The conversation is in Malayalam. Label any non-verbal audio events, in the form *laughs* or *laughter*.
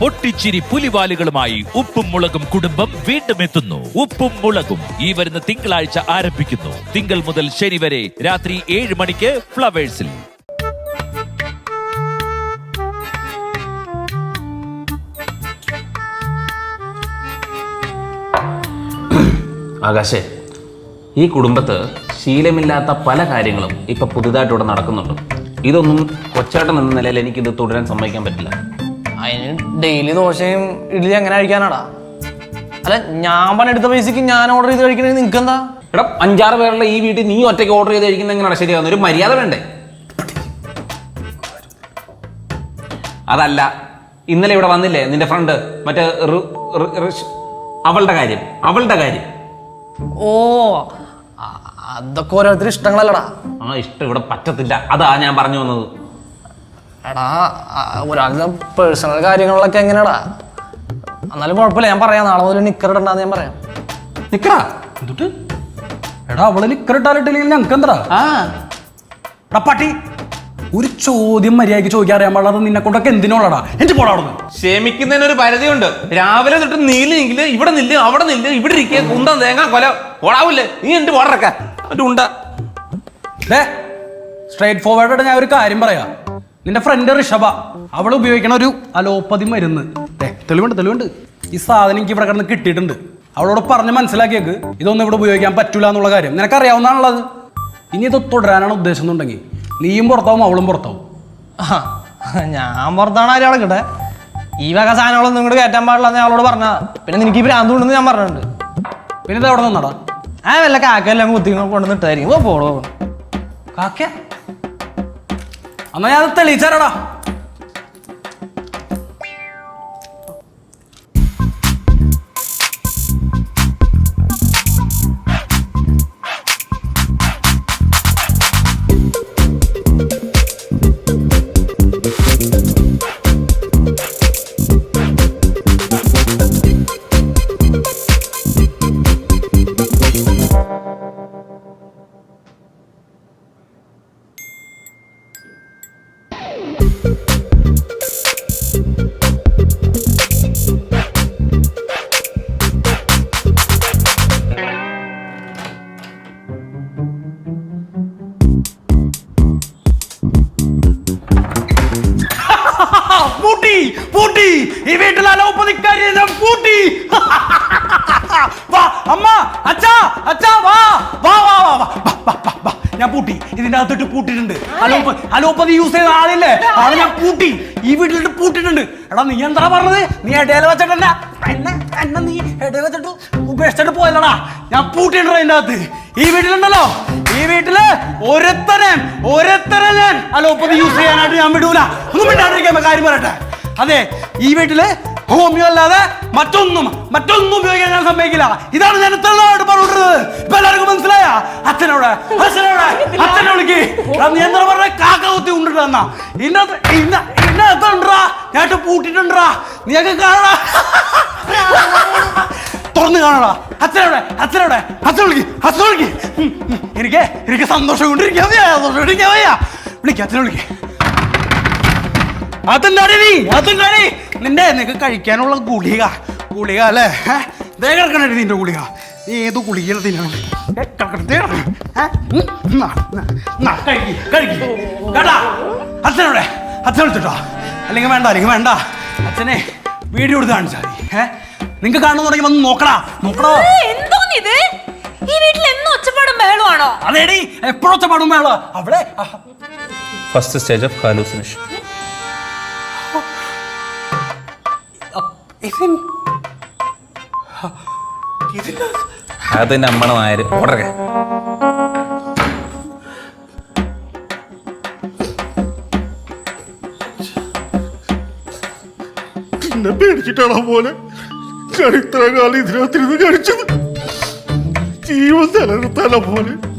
പൊട്ടിച്ചിരി പുലിവാലുകളുമായി ഉപ്പും മുളകും കുടുംബം വീണ്ടും എത്തുന്നു. ഉപ്പും മുളകും ഈ വരുന്ന തിങ്കളാഴ്ച ആരംഭിക്കുന്നു. തിങ്കൾ മുതൽ ശനി വരെ രാത്രി ഏഴ് മണിക്ക് ഫ്ലവേഴ്സിൽ. ആകാശേ ഈ കുടുംബത്ത് ശീലമില്ലാത്ത പല കാര്യങ്ങളും ഇപ്പൊ പുതുതായിട്ട് ഇവിടെ നടക്കുന്നുണ്ട്. ഇതൊന്നും കൊച്ചാട്ടൻ എന്ന നിലയിൽ എനിക്കിത് തുടരാൻ സമ്മതിക്കാൻ പറ്റില്ല. അതിന് ഡെയിലി ദോശയും ഇഡ്ഡലി അങ്ങനെ കഴിക്കാനാടാ. അല്ല ഞാൻ പണിയെടുത്ത പൈസക്ക് ഞാൻ ഓർഡർ ചെയ്ത് കഴിക്കണേ നിങ്ങൾക്ക് എന്താ എടാ അഞ്ചാറ് പേരുള്ള ഈ വീട്ടിൽ നീ ഒറ്റയ്ക്ക് ഓർഡർ ചെയ്ത് കഴിക്കുന്ന എങ്ങനെയാണ് ശരിയാവുന്ന ഒരു മര്യാദ വേണ്ടേ? അതല്ല ഇന്നലെ ഇവിടെ വന്നില്ലേ നിന്റെ ഫ്രണ്ട് മറ്റേ അവളുടെ കാര്യം അവളുടെ കാര്യം. ഓ അതൊക്കെ ഓരോരുത്തർ ഇഷ്ടങ്ങളല്ലടാ. ആ ഇഷ്ടം ഇവിടെ പറ്റത്തില്ല. അതാ ഞാൻ പറഞ്ഞു വന്നത്. എടാ ഒരാളുടെ പേഴ്സണൽ കാര്യങ്ങളിലൊക്കെ എങ്ങനെയാടാ എന്നാലും കുഴപ്പമില്ല ഞാൻ പറയാം. നാളെ മുതൽ നിക്കർ ഇടണ്ടാന്ന് ഞാൻ പറയാം. നിക്കടാ എന്നിട്ട് എടാ അവൾ നിക്കർ ഇട്ടാലിട്ടില്ലെങ്കിൽ ഞങ്ങൾക്ക് എന്താ ആ. എടാ പട്ടി ഒരു ചോദ്യം മര്യാദയ്ക്ക് ചോദിക്കാൻ അറിയാൻ പാടാതെ നിന്നെ കൊണ്ടൊക്കെ എന്തിനോളടാ എന്റെ പോടാടുന്നു ക്ഷമിക്കുന്നതിന് ഒരു പരിധിയുണ്ട്. രാവിലെ തൊട്ട് നീലെങ്കിൽ ഇവിടെ നില്ല് അവിടെ നില്ല് ഇവിടെ ഇരിക്കുക കുന്തം തേങ്ങ കൊല ഓടാവൂല്ലേ നീ എന്റെ ഓടറക്ക ഒരു ഉണ്ട. സ്ട്രേറ്റ് ഫോർവേഡ് ഞാൻ ഒരു കാര്യം പറയാം. നിന്റെ ഫ്രണ്ട് ഋഷഭ. അവൾ ഉപയോഗിക്കണ ഒരു അലോപ്പതി മരുന്ന്. തെളിവുണ്ട് തെളിവുണ്ട്. ഈ സാധനം എനിക്ക് ഇവിടെ കിടന്ന് കിട്ടിയിട്ടുണ്ട്. അവളോട് പറഞ്ഞ് മനസ്സിലാക്കിയേക്ക്. ഇതൊന്നും ഇവിടെ ഉപയോഗിക്കാൻ പറ്റൂല എന്നുള്ള കാര്യം. നിനക്കറിയാവുന്നതാണുള്ളത്? ഇനി ഇത് തുടരാനാണ് ഉദ്ദേശം എന്നുണ്ടെങ്കിൽ. നീയും പുറത്താവും അവളും പുറത്താവും. ഞാൻ പുറത്താണ് അയാളെ കിട്ടെ ഈ വക സാധനങ്ങളൊന്നും ഇങ്ങോട്ട് കയറ്റാൻ പാടില്ല എന്ന് അവളോട് പറഞ്ഞ പിന്നെ നിനക്ക് ഈ ഭ്രാന്ത് ഉണ്ടെന്ന് ഞാൻ പറഞ്ഞിട്ടുണ്ട്. പിന്നെ ഇത് എവിടെ നിന്നടാ? ആ വല്ല കാക്കെല്ലാം കുത്തി കൊണ്ടുവന്നിട്ടായിരിക്കും പോളോ കാക്ക? എന്നാ ഞാൻ അത് ഈ വീട്ടിൽ അലോപ്പതിക്കാരി പൂട്ടി. *laughs* അമ്മ ഇതിന്റെ അകത്തിട്ട് പൂട്ടിട്ടുണ്ട് അലോപ്പ അലോപ്പതി യൂസ് ചെയ്ത ആളില്ലേ? ആളെ ഞാൻ പൂട്ടി. ഈ വീട്ടിലിട്ട് പൂട്ടിട്ടുണ്ട് എടാ നീ എന്താ പറഞ്ഞത്? നീ ഇടയിൽ വെച്ചിട്ടല്ല എന്നെ? എന്നെ നീ ഇടയിൽ വെച്ചിട്ട് ഉപേക്ഷിച്ചിട്ട് പോയല്ലടാ. ഞാൻ പൂട്ടിയിട്ടുണ്ട് അതിന്റെ അകത്ത്. ഈ വീട്ടിലുണ്ടല്ലോ? ഈ വീട്ടിൽ ഒരുത്തരൻ ഒരുത്തരൻ അലോപ്പതി യൂസ് ചെയ്യാനായിട്ട് ഞാൻ വിടൂല. ഒന്നും മിണ്ടാണ്ടിരിക്കാൻ കാര്യം പറയട്ടെ. അതെ ഈ വീട്ടിൽ ഹോമിയോ അല്ലാതെ മറ്റൊന്നും മറ്റൊന്നും ഉപയോഗിക്കാൻ ഞാൻ സമ്മതിക്കില്ല. ഇതാണ് ഞാൻ ഇത്ര നാളായിട്ട് പറഞ്ഞിട്ടുള്ളത് ഇപ്പൊ എല്ലാവർക്കും മനസ്സിലായ? അച്ഛനോട് അച്ഛനോട് അച്ഛനെ വിളിക്ക്. എന്താ പറഞ്ഞ? കാക്ക കുത്തി ഉണ്ടിട്ട് തന്നാ ഇന്ന ഇന്ന ഇന്ന എത്ര ഉണ്ടാ ഞാൻ പൂട്ടിട്ടുണ്ടാ നീയൊക്കെ കാണാ തുറന്ന് കാണടാ. അച്ഛനോടെ അച്ഛനോടെ അച്ഛൻ വിളിക്ക്. അച്ഛൻ വിളിക്ക്. എനിക്ക് എനിക്ക് സന്തോഷം കൊണ്ടിരിക്കാൻ സന്തോഷം കൊണ്ടിരിക്കാൻ വയ്യ. വിളിക്ക് അച്ഛനെ വിളിക്ക്. അതുണ്ടാടി നീ? അതുണ്ടാടി നിന്റെ നിനക്ക് കഴിക്കാനുള്ള ഗുളിക. ഗുളിക അല്ലേ? ഏ? ദേ കിടക്കണേ നിന്റെ ഗുളിക. നീ ഏത് ഗുളിക തിന്നണം? ഏ. ഏ? അച്ഛനോടെ അച്ഛൻ എടുത്തിട്ടോ അല്ലെങ്കിൽ വേണ്ട അല്ലെങ്കിൽ വേണ്ട. അച്ഛനെ വീഡിയോ എടുത്ത് കാണിച്ചാൽ മതി. ഏഹ് നിങ്ങൾക്ക് കാണുന്ന തുടങ്ങി വന്ന് നോക്കടാ. നോക്കടാ. എന്തോന്നിത്? ഈ വീട്ടിൽ എന്നും ഒച്ചപ്പാടും ബഹളമാണോ? അതേടി എപ്പോഴും ഒച്ചപ്പാടും വേള അവിടെ ഫസ്റ്റ് സ്റ്റേജ് ഓഫ് ഹാലൂസിനേഷൻ അത് നമ്മുടെ നായര്. ഓടക എന്നെ പേടിച്ചിട്ടാണോ പോലെ ഞാൻ ഇത്ര കാലം ഇതിനകത്തിരുന്ന് കഴിച്ചത്. ജീവൻ നിലനിർത്താനോ പോലെ